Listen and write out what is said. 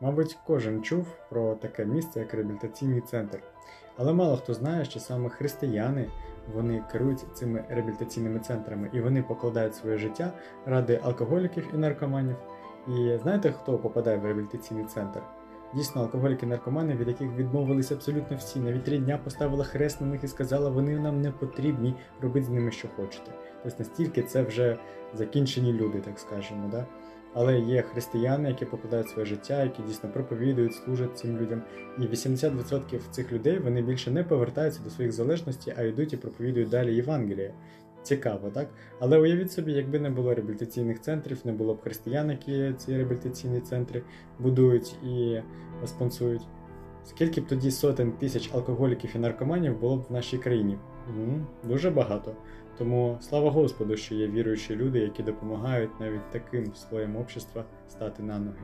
Мабуть, кожен чув про таке місце, як реабілітаційний центр. Але мало хто знає, що саме християни вони керують цими реабілітаційними центрами і вони покладають своє життя ради алкоголіків і наркоманів. І знаєте, хто попадає в реабілітаційний центр? Дійсно, алкоголіки наркомани, від яких відмовились абсолютно всі. Навіть три дня поставила хрест на них і сказала, вони нам не потрібні, робіть з ними що хочете. Тобто настільки це вже закінчені люди, так скажемо. Да? Але є християни, які покладають своє життя, які дійсно проповідують, служать цим людям. І 80% цих людей вони більше не повертаються до своїх залежностей, а йдуть і проповідують далі Євангеліє. Цікаво, так? Але уявіть собі, якби не було реабілітаційних центрів, не було б християн, які ці реабілітаційні центри будують і спонсують. Скільки б тоді сотень тисяч алкоголіків і наркоманів було б в нашій країні? М, Дуже багато. Тому слава Господу, що є віруючі люди, які допомагають навіть таким слоям общества стати на ноги.